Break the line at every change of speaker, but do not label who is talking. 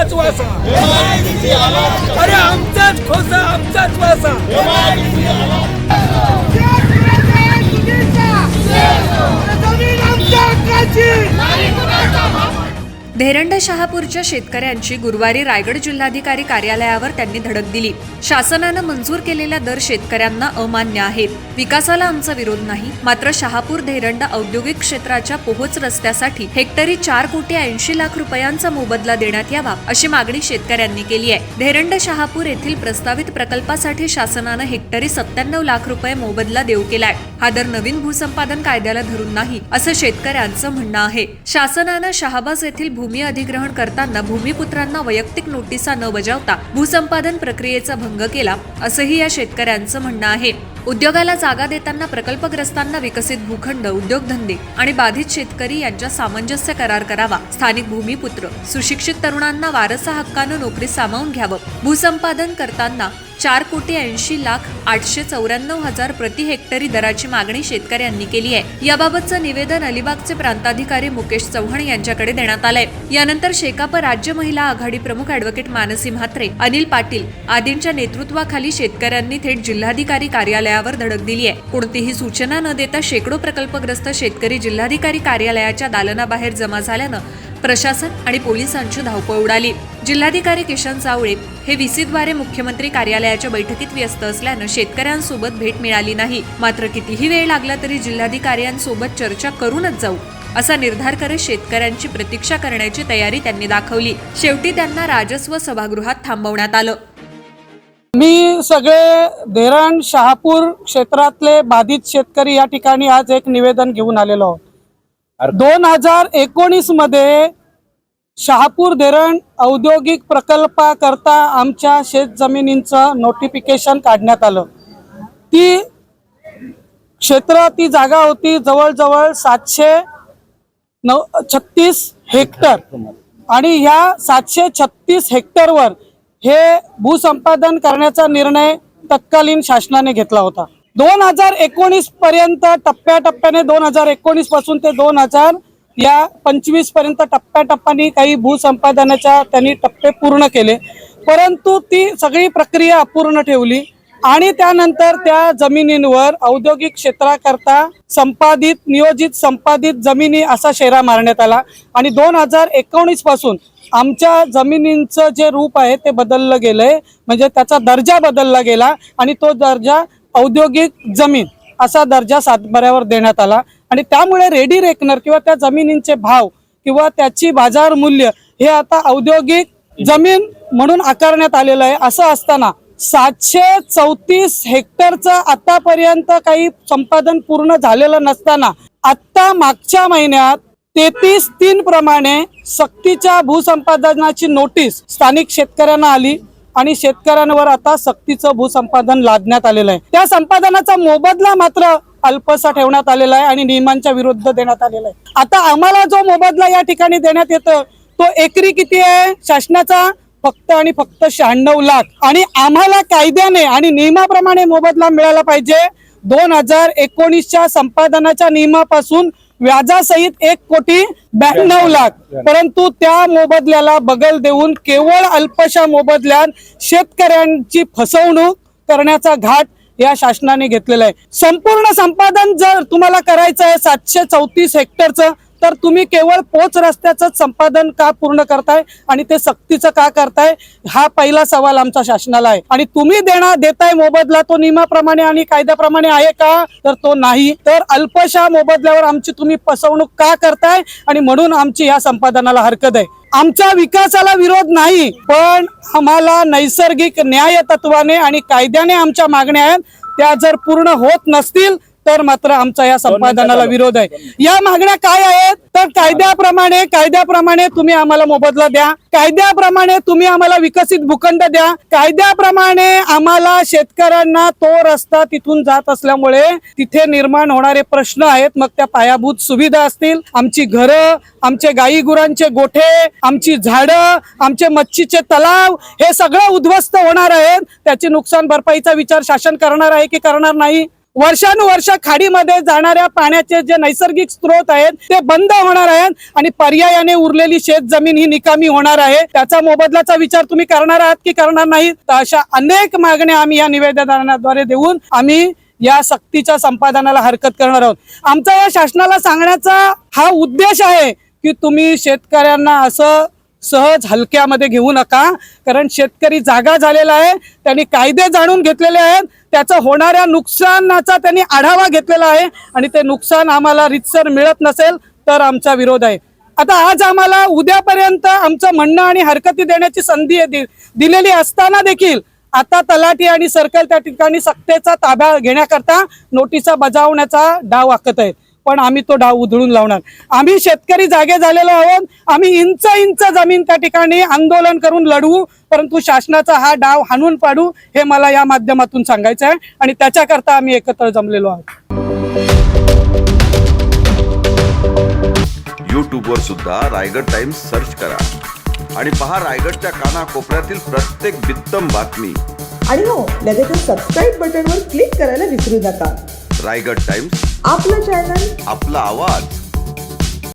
आमचाच वासा. अरे आमचाच खोसा आमचाच वासा.
धेरंड शहापूरच्या शेतकऱ्यांची गुरुवारी रायगड जिल्हाधिकारी कार्यालयावर त्यांनी धडक दिली. शासनानं मंजूर केलेल्या दर शेतकऱ्यांना अमान्य आहेत विकासाला आमचा विरोध नाही. मात्र शहापूर धेरंड औद्योगिक क्षेत्राच्या पोहोच रस्त्यासाठी हेक्टरी चार कोटी ऐंशी लाख रुपयांचा मोबदला देण्यात यावा अशी मागणी शेतकऱ्यांनी केली आहे. धेरंड शहापूर येथील प्रस्तावित प्रकल्पासाठी शासनानं हेक्टरी सत्त्याण्णव लाख रुपये मोबदला देऊ केलाय. हा दर नवीन भूसंपादन कायद्याला धरून नाही असं शेतकऱ्यांचं म्हणणं आहे. शासनानं शहाबाज येथील भू भूमी अधिग्रहण करताना भूमिपुत्रांना वैयक्तिक नोटिसा न बजावता भूसंपादन प्रक्रियेचा भंग केला असंही या शेतकऱ्यांचं म्हणणं आहे. उद्योगाला जागा देताना प्रकल्पग्रस्तांना विकसित भूखंड उद्योगधंदे आणि बाधित शेतकरी यांच्या सामंजस्य करार करावा. स्थानिक भूमिपुत्र सुशिक्षित तरुणांना वारसा हक्कानं नोकरी सामावून घ्यावं. भूसंपादन करताना चार कोटी ऐंशी लाख आठशे चौऱ्याण्णव हजार प्रति हेक्टरी दराची मागणी शेतकऱ्यांनी केली आहे. याबाबतचं निवेदन अलिबागचे प्रांताधिकारी मुकेश चव्हाण यांच्याकडे देण्यात आलंय. यानंतर शेकाप राज्य महिला आघाडी प्रमुख अॅडव्होकेट मानसी म्हात्रे अनिल पाटील आदींच्या नेतृत्वाखाली शेतकऱ्यांनी थेट जिल्हाधिकारी कार्यालयावर धडक दिली आहे. कोणतीही सूचना न देता शेकडो प्रकल्पग्रस्त शेतकरी जिल्हाधिकारी कार्यालयाच्या दालनाबाहेर जमा झाल्यानं प्रशासन आणि पोलिसांची धावपळ उडाली. जिल्हाधिकारी किशन चावळे हे व्हीसीद्वारे मुख्यमंत्री कार्यालयाच्या बैठकीत व्यस्त असल्यानं शेतकऱ्यांसोबत भेट मिळाली नाही. मात्र कितीही वेळ लागला तरी जिल्हाधिकाऱ्यांसोबत चर्चा करूनच जाऊ असा निर्धार करत शेतकऱ्यांची प्रतीक्षा करण्याची तयारी त्यांनी दाखवली. शेवटी त्यांना राजस्व सभागृहात थांबवण्यात आलं.
मी सगळे धीरण शहापूर क्षेत्रातले बाधित शेतकरी या ठिकाणी आज एक निवेदन घेऊन आलेलो आहोत. दोन हजार एकोणीसमध्ये शहापूर धरण औद्योगिक प्रकल्पाकरता आमच्या शेत जमिनींचं नोटिफिकेशन काढण्यात आलं. ती क्षेत्र ती जागा होती जवळजवळ सातशे नऊ छत्तीस हेक्टर. आणि ह्या सातशे छत्तीस हेक्टरवर हे भूसंपादन करण्याचा निर्णय तत्कालीन शासनाने घेतला होता. दोन हजार एकोणीस पर्यंत टप्प्याटप्प्याने दोन हजार एकोणीसपासून ते दोन हजार या पंचवीसपर्यंत टप्प्याटप्प्याने काही भूसंपादनाच्या त्यांनी टप्पे पूर्ण केले. परंतु ती सगळी प्रक्रिया अपूर्ण ठेवली आणि त्यानंतर त्या जमिनींवर औद्योगिक क्षेत्राकरता संपादित नियोजित संपादित जमिनी असा शेरा मारण्यात आला आणि दोन हजार एकोणीसपासून आमच्या जमिनींचं जे रूप आहे ते बदललं गेलंय. म्हणजे त्याचा दर्जा बदलला गेला आणि तो दर्जा औद्योगिक जमीन असा दर्जा सातबाऱ्यावर देण्यात आला. आणि त्यामुळे रेडी रेकनर किंवा त्या जमिनींचे भाव किंवा त्याची बाजार मूल्य हे आता औद्योगिक जमीन म्हणून आकारण्यात आलेलं आहे. असं असताना सातशे चौतीस हेक्टरचं आतापर्यंत काही संपादन पूर्ण झालेलं नसताना आत्ता मागच्या महिन्यात तेहतीस तीन प्रमाणे सक्तीच्या भूसंपादनाची नोटीस स्थानिक शेतकऱ्यांना आली. आणि शेतकऱ्यांवर आता सक्तीचं भूसंपादन लादण्यात आलेलं आहे. त्या संपादनाचा मोबदला मात्र अल्पसा ठेवण्यात आलेला आहे आणि नियमांच्या विरुद्ध देण्यात आलेला आहे. आता आम्हाला जो मोबदला या ठिकाणी देण्यात येतो तो एकरी किती आहे? शासनाचा फक्त आणि फक्त शहाण्णव लाख. आणि आम्हाला कायद्याने आणि नियमाप्रमाणे मोबदला मिळाला पाहिजे. दोन हजार एकोणीसच्या संपादनाच्या नियमापासून व्याजासहित एक कोटी ब्याण्णव लाख. परंतु त्या मोबदल्याला बगल देऊन केवळ अल्पशा मोबदल्यात शेतकऱ्यांची फसवणूक करण्याचा घाट या शासनाने घेतलेला आहे. संपूर्ण संपादन जर तुम्हाला करायचं आहे सातशे चौतीस हेक्टरचं तर तुम्ही केवळ पोच रस्त्याचं संपादन का पूर्ण करताय? आणि ते सक्तीचं का करताय? हा पहिला सवाल आमचा शासनाला आहे. आणि तुम्ही देणार देताय मोबदला तो नियमाप्रमाणे आणि कायद्याप्रमाणे आहे का? तर तो नाही. तर अल्पशा मोबदल्यावर आमची तुम्ही फसवणूक का करताय? आणि म्हणून आमची या संपादनाला हरकत आहे. आमच्या विकासाला विरोध नाही पण आम्हाला नैसर्गिक न्याय तत्वाने आणि कायद्याने आमच्या मागण्या आहेत. त्या जर पूर्ण होत नसतील तर मात्र आमचा या संपादनाला विरोध आहे. या मागण्या काय आहेत? तर कायद्याप्रमाणे कायद्याप्रमाणे तुम्ही आम्हाला मोबदला द्या. कायद्याप्रमाणे तुम्ही आम्हाला विकसित भूखंड द्या. कायद्याप्रमाणे आम्हाला शेतकऱ्यांना तो रस्ता तिथून जात असल्यामुळे तिथे निर्माण होणारे प्रश्न आहेत. मग त्या पायाभूत सुविधा असतील. आमची घरं आमचे गाई गुरांचे गोठे आमची झाडं आमचे मच्छीचे तलाव हे सगळं उद्ध्वस्त होणार आहेत. त्याची नुकसान भरपाईचा विचार शासन करणार आहे की करणार नाही? वर्षानुवर्ष खाडीमध्ये जाणाऱ्या पाण्याचे जे नैसर्गिक स्रोत आहेत ते बंद होणार आहेत आणि पर्यायाने उरलेली शेत जमीन ही निकामी होणार आहे. त्याचा मोबदल्याचा विचार तुम्ही करणार आहात की करणार नाही तर अशा अनेक मागण्या आम्ही या निवेदनाद्वारे देऊन आम्ही या सक्तीच्या संपादनाला हरकत करणार आहोत. आमचा या शासनाला सांगण्याचा हा उद्देश आहे की तुम्ही शेतकऱ्यांना असं सहज हलक्यामध्ये घेऊ नका. कारण शेतकरी जागा झालेला आहे त्यांनी कायदे जाणून घेतलेले आहेत त्याचं होणाऱ्या नुकसानाचा त्यांनी आढावा घेतलेला आहे आणि ते नुकसान आम्हाला रितसर मिळत नसेल तर आमचा विरोध आहे. आता आज आम्हाला उद्यापर्यंत आमचं म्हणणं आणि हरकती देण्याची संधी दि- दिलेली असताना देखील आता तलाठी आणि सर्कल त्या ठिकाणी सत्तेचा ताब्या घेण्याकरता नोटिसा बजावण्याचा डाव आखत आहेत. पण आम्ही तो डाव उधळून लावणार. आम्ही शेतकरी जागे झालेलो आहोत. आम्ही इंच इंच जमीन त्या ठिकाणी आंदोलन करून लढवू. परंतु शासनाचा हा डाव हाणून पाडू हे मला या माध्यमातून सांगायचं आहे. आणि त्याच्याकरता आम्ही एकत्र जमलेलो आहोत.
यूट्यूबवर सुद्धा रायगड टाइम्स सर्च करा. आणि पहा रायगडच्या कानाकोपऱ्यातील प्रत्येक बित्तम बातमी.
आणि हो लगेचच सबस्क्राईब बटनवर क्लिक करायला विसरू नका.
रायगड टाइम्स.
आपलं चॅनल.
आपला आवाज.